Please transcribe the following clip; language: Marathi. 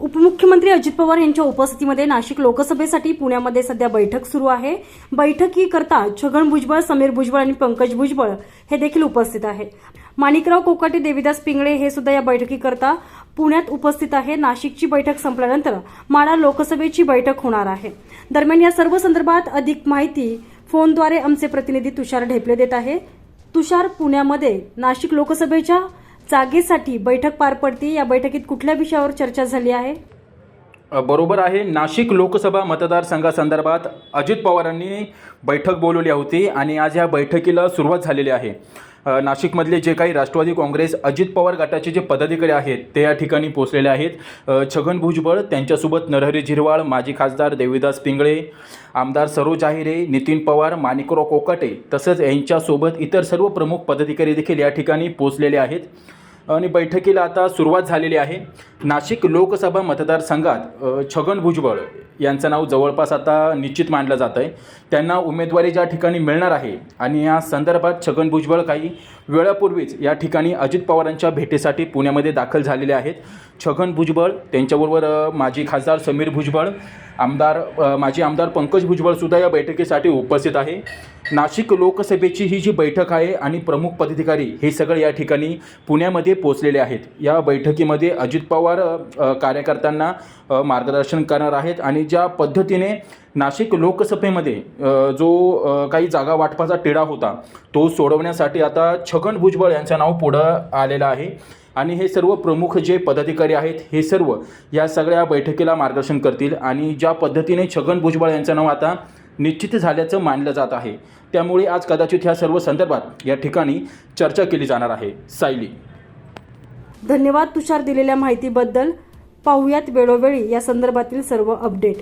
उपमुख्यमंत्री अजित पवार यांच्या उपस्थितीमध्ये नाशिक लोकसभेसाठी पुण्यामध्ये सध्या बैठक सुरू आहे. बैठकीकरता छगन भुजबळ समीर भुजबळ आणि पंकज भुजबळ हे देखील उपस्थित आहेत. माणिकराव कोकाटे देविदास पिंगळे हे सुद्धा या बैठकीकरता पुण्यात उपस्थित आहे नाशिकची बैठक संपल्यानंतर माडा लोकसभेची बैठक होणार आहे. दरम्यान या सर्व संदर्भात अधिक माहिती फोनद्वारे आमचे प्रतिनिधी तुषार ढेपले देत आहे तुषार पुण्यामध्ये नाशिक लोकसभेच्या जागेसाठी बैठक पार पडते. या बैठकीत कुठल्या विषयावर चर्चा झाली आहे? बरोबर आहे. नाशिक लोकसभा मतदारसंघासंदर्भात अजित पवारांनी बैठक बोलवली होती आणि आज या बैठकीला सुरुवात झालेली आहे. नाशिकमधले जे काही राष्ट्रवादी काँग्रेस अजित पवार गटाचे जे पदाधिकारी आहेत ते या ठिकाणी पोचलेले आहेत. छगन भुजबळ त्यांच्यासोबत नरहरी झिरवाळ माजी खासदार देवीदास पिंगळे आमदार सरोज आहिरे नितीन पवार माणिकराव कोकाटे तसंच यांच्यासोबत इतर सर्व प्रमुख पदाधिकारी देखील या ठिकाणी पोचलेले आहेत. आणि बैठकीला आता सुरुवात झालेली आहे. नाशिक लोकसभा मतदारसंघात छगन भुजबळ यांचं नाव जवळपास आता निश्चित मानलं जात आहे. त्यांना उमेदवारी ज्या ठिकाणी मिळणार आहे आणि या संदर्भात छगन भुजबळ काही वेळापूर्वीच या ठिकाणी अजित पवारांच्या भेटीसाठी पुण्यामध्ये दाखल झालेले आहेत. छगन भुजबळ त्यांच्याबरोबर माजी खासदार समीर भुजबळ आमदार माजी आमदार पंकज भुजबळसुद्धा या बैठकीसाठी उपस्थित आहे. नाशिक लोकसभेची ही जी बैठक आहे आणि प्रमुख पदाधिकारी हे सगळे या ठिकाणी पुण्यामध्ये पोचलेले आहेत. या बैठकीमध्ये अजित पवार कार्यकर्त्यांना मार्गदर्शन करणार आहेत आणि ज्या पद्धतीने नाशिक लोकसभेमध्ये जो काही जागा वाटपाचा तिढा होता तो सोडवण्यासाठी आता छगन भुजबळ यांचं नाव पुढं आलेलं आहे. आणि हे सर्व प्रमुख जे पदाधिकारी आहेत हे सर्व या सगळ्या बैठकीला मार्गदर्शन करतील आणि ज्या पद्धतीने छगन भुजबळ यांचं नाव आता निश्चित झाल्याचं मानलं जात आहे. त्यामुळे आज कदाचित ह्या सर्व संदर्भात या ठिकाणी चर्चा केली जाणार आहे. सायली. धन्यवाद तुषार दिलेल्या माहितीबद्दल. पाहुयात वेळोवेळी या संदर्भातील सर्व अपडेट